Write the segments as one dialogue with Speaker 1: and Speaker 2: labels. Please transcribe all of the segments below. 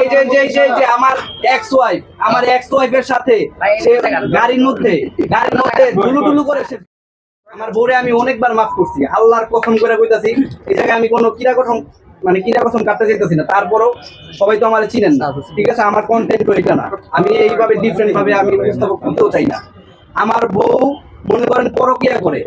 Speaker 1: এই যে যে যে যে আমার এক্স ওয়াইফ আমার এক্স ওয়াইফের সাথে সে গাড়ির মধ্যে গাড়ির মধ্যে টুলু টুলু করে সে আমার বউরে আমি অনেকবার মাফ করছি আল্লাহর কসম করে কইতাছি এই জায়গায় আমি কোনো কিরা কসম মানে কিরা কসম কাটতে চাইতেছি না। তারপরও সবাই তো আমার চিনেন না। ঠিক আছে আমার কন্টেন্ট এটা না। আমি এইভাবে ডিফারেন্ট ভাবে আমি উপস্থাপক করতেও চাই না। আমার বউ মনে করেন পরকিয়া করে।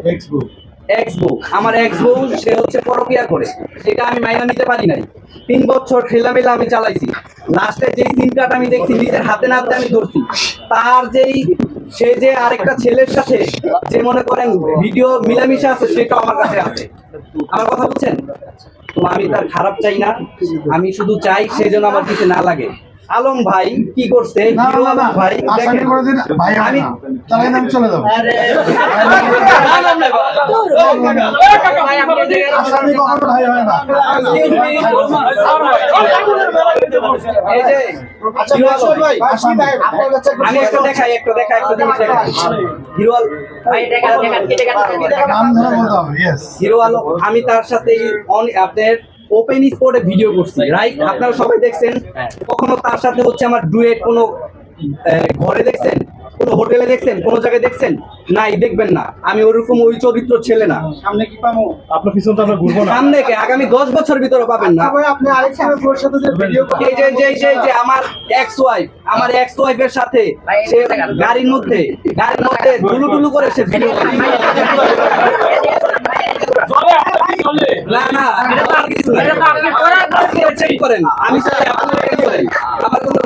Speaker 1: এক্স বউ আমার এক্স বউ সে হচ্ছে পরকিয়া করে। সেটা আমি মাইনা নিতে পারি নাই। তিন বছর ঠেলামেলা আমি চালাইছি। লাস্টে যেই সিম কার্ড আমি দেখছি, নিজের হাতে না হাতে আমি ধরছি। তার যেই, সে যে আরেকটা ছেলের সাথে যে মনে করেন ভিডিও মিলামিশা আছে সেটাও আমার কাছে আছে। আমার কথা বুঝছেন? তো আমি তার খারাপ চাই না। আমি শুধু চাই সে যেন আমার কিছু না লাগে। আলম ভাই কি করছে? ভাই আমি
Speaker 2: তাহলে চলে যাব।
Speaker 1: একটা দেখাই একটা দেখাই একটা জিনিস দেখাই। হিরো আলম।
Speaker 2: নাম ধরে বলতে হবে ইয়েস
Speaker 1: হিরো আলম আমি তার সাথে অন- আপনার ওপেন স্পোর্টে ভিডিও করছি রাইট আপনারা সবাই দেখছেন কখনো তার সাথে হচ্ছে আমার ডুয়েট কোনো ঘরে দেখছেন কোনো হোটেলে দেখছেন কোনো জায়গায় দেখছেন? নাই দেখবেন না। আমি ওরকম ওই চরিত্র ছেলে না।
Speaker 2: সামনে কি পাবো?
Speaker 3: আপনার পিছন তো আমরা ঘুরবো না।
Speaker 1: সামনে কে? আগামী দশ বছর ভিতরে পাবেন না।
Speaker 2: আপনি আরেক ওর সাথে যে ভিডিও
Speaker 1: এই যে যে যে যে আমার এক্স ওয়াইফ আমার এক্স ওয়াইফের সাথে সে গাড়ির মধ্যে গাড়ির মধ্যে টুলু টুলু করে সে ভিডিও না না না চেক করেন আমি চাই আপনি করেন আমার কোনো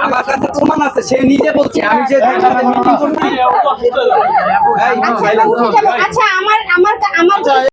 Speaker 1: আমার কাছে প্রমাণ আছে সে নিজে বলছে আমি যে।
Speaker 4: আচ্ছা আমার আমার আমার